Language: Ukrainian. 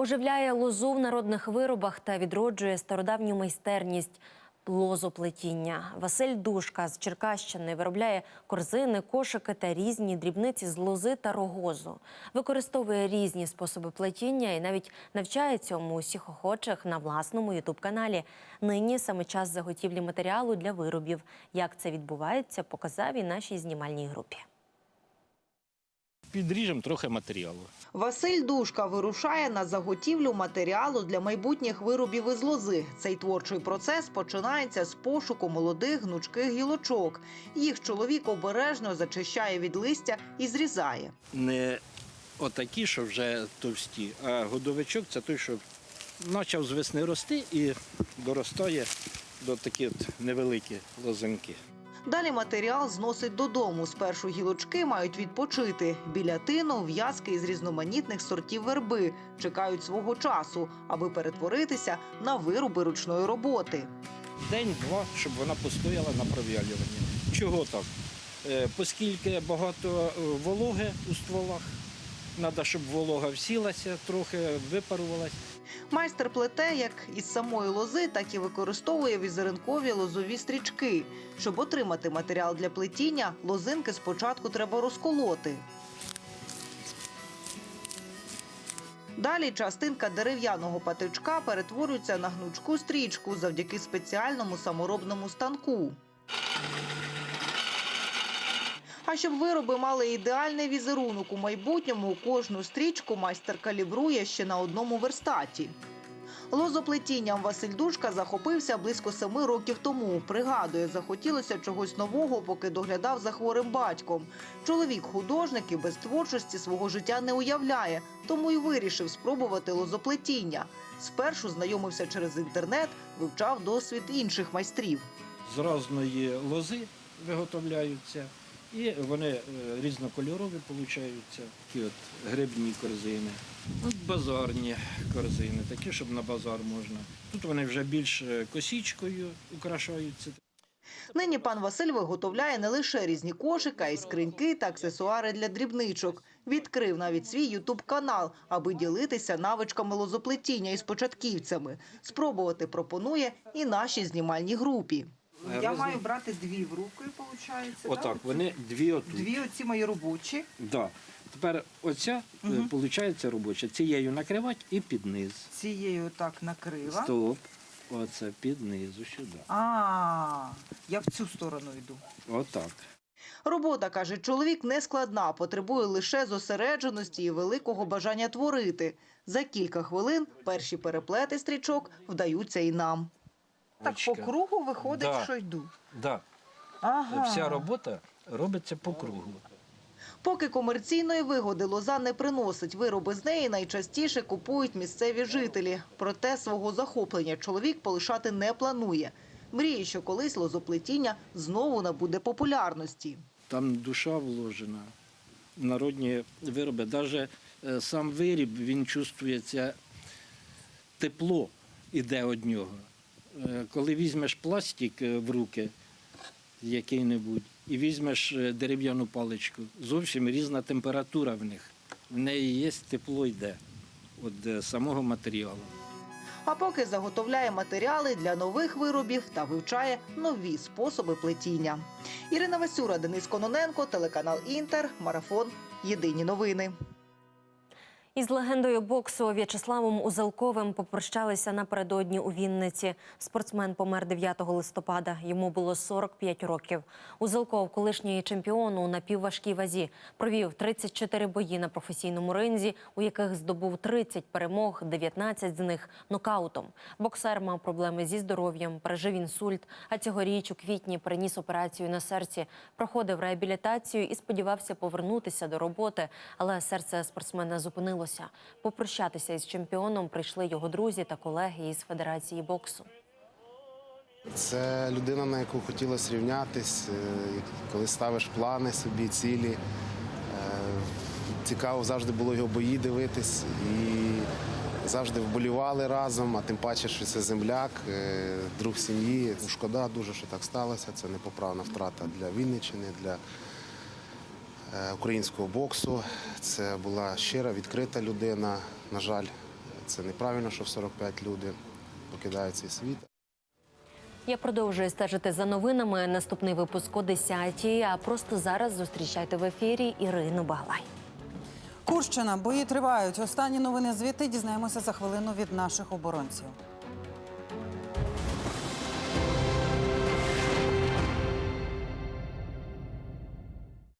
Оживляє лозу в народних виробах та відроджує стародавню майстерність лозоплетіння. Василь Душка з Черкащини виробляє корзини, кошики та різні дрібниці з лози та рогозу. Використовує різні способи плетіння і навіть навчає цьому усіх охочих на власному ютуб-каналі. Нині саме час заготівлі матеріалу для виробів. Як це відбувається, показав і нашій знімальній групі. Підріжемо трохи матеріалу. Василь Душка вирушає на заготівлю матеріалу для майбутніх виробів із лози. Цей творчий процес починається з пошуку молодих гнучких гілочок. Їх чоловік обережно зачищає від листя і зрізає. Не отакі, що вже товсті, а годовичок це той, що почав з весни рости і доростає до такі от невеликі лозинки. Далі матеріал зносить додому. Спершу гілочки мають відпочити. Біля тину в'язки із різноманітних сортів верби чекають свого часу, аби перетворитися на вироби ручної роботи. День-два, щоб вона постояла на провялюванні. Чого так? Е, Оскільки багато е, вологи у стволах, треба, щоб волога всілася, трохи випарувалась. Майстер плете як із самої лози, так і використовує візеринкові лозові стрічки. Щоб отримати матеріал для плетіння, лозинки спочатку треба розколоти. Далі частинка дерев'яного патичка перетворюється на гнучку стрічку завдяки спеціальному саморобному станку. А щоб вироби мали ідеальний візерунок у майбутньому, кожну стрічку майстер калібрує ще на одному верстаті. Лозоплетінням Василь Душка захопився близько семи років тому. Пригадує, захотілося чогось нового, поки доглядав за хворим батьком. Чоловік художник і без творчості свого життя не уявляє, тому й вирішив спробувати лозоплетіння. Спершу знайомився через інтернет, вивчав досвід інших майстрів. З різної лози виготовляються, і вони е, різнокольорові получаються. Такі от грибні корзини, базарні корзини, такі, щоб на базар можна. Тут вони вже більш е, косічкою украшаються. Нині пан Василь виготовляє не лише різні кошика, й скриньки та аксесуари для дрібничок. Відкрив навіть свій ютуб-канал, аби ділитися навичками лозоплетіння із початківцями. Спробувати пропонує і нашій знімальній групі. Я маю брати дві в руки, виходить. Отак, вони дві отут. Дві оці мої робочі. Да. Тепер оця, виходить, робоча. Цією накривати і під низ. Цією отак накрила. Стоп. Оце під низу сюди. А, я в цю сторону йду. Отак. Робота, каже чоловік, не складна, потребує лише зосередженості і великого бажання творити. За кілька хвилин перші переплети стрічок вдаються і нам. Так по кругу виходить, Да. що йду. Да. Ага. Вся робота робиться по кругу. Поки комерційної вигоди лоза не приносить, вироби з неї найчастіше купують місцеві жителі. Проте свого захоплення чоловік полишати не планує. Мріє, що колись лозоплетіння знову набуде популярності. Там душа вложена, народні вироби. Навіть сам виріб, він чувствується тепло іде від нього. Е, Коли візьмеш пластик е, в руки який-небудь і візьмеш е, дерев'яну паличку, зовсім різна температура в них. В неї є тепло йде від самого матеріалу. А поки заготовляє матеріали для нових виробів та вивчає нові способи плетіння. Ірина Васюра, Денис Кононенко, телеканал Інтер, Марафон. Єдині новини. Із легендою боксу В'ячеславом Узелковим попрощалися напередодні у Вінниці. Спортсмен помер 9 листопада. Йому було 45 років. Узелков, колишній чемпіон у напівважкій вазі, провів 34 бої на професійному ринзі, у яких здобув 30 перемог, 19 з них нокаутом. Боксер мав проблеми зі здоров'ям, пережив інсульт. А цьогоріч у квітні переніс операцію на серці, проходив реабілітацію і сподівався повернутися до роботи, але серце спортсмена зупинилося. Попрощатися із чемпіоном прийшли його друзі та колеги із федерації боксу. Це людина, на яку хотілося рівнятись, е, коли ставиш плани собі, цілі. Е, Цікаво завжди було його бої дивитись і завжди вболівали разом, а тим паче, що це земляк, е, друг сім'ї. Шкода дуже, що так сталося. Це непоправна втрата для Вінниччини, для українського боксу. Це була щира, відкрита людина. На жаль, Це неправильно, що в 45 люди покидають цей світ. Я продовжую стежити за новинами. Наступний випуск о 10 А просто зараз зустрічайте в ефірі Ірину Баглай. Курщина, бої тривають. Останні новини звідти дізнаємося за хвилину від наших оборонців.